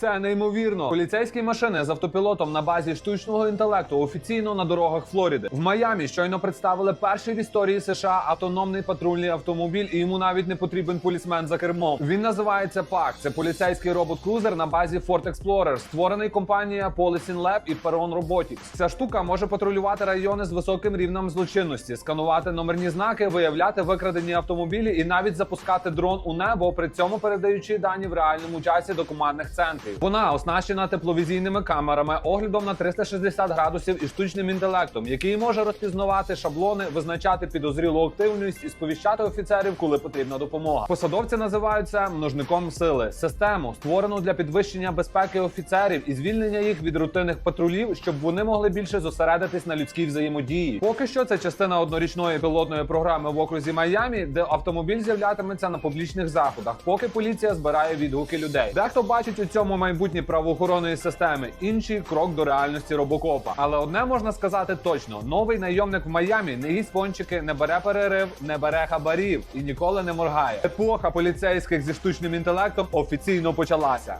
Це неймовірно. Поліцейські машини з автопілотом на базі штучного інтелекту офіційно на дорогах Флориди. В Майамі щойно представили перший в історії США автономний патрульний автомобіль, і йому навіть не потрібен полісмен за кермом. Він називається ПАК. Це поліцейський робот-крузер на базі Ford Explorer, створений компанією Policing Lab і Peron Robotics. Ця штука може патрулювати райони з високим рівнем злочинності, сканувати номерні знаки, виявляти викрадені автомобілі і навіть запускати дрон у небо, при цьому передаючи дані в реальному часі до командних центрів. Вона оснащена тепловізійними камерами, оглядом на 360 градусів і штучним інтелектом, який може розпізнавати шаблони, визначати підозрілу активність і сповіщати офіцерів, коли потрібна допомога. Посадовці називають це множником сили, систему створену для підвищення безпеки офіцерів і звільнення їх від рутинних патрулів, щоб вони могли більше зосередитись на людській взаємодії. Поки що це частина однорічної пілотної програми в окрузі Майамі, де автомобіль з'являтиметься на публічних заходах, поки поліція збирає відгуки людей. Дехто бачить у цьому майбутнє правоохоронної системи, інший крок до реальності робокопа. Але одне можна сказати точно: новий найомник в Майамі не їсть пончики, не бере перерив, не бере хабарів і ніколи не моргає. Епоха поліцейських зі штучним інтелектом офіційно почалася.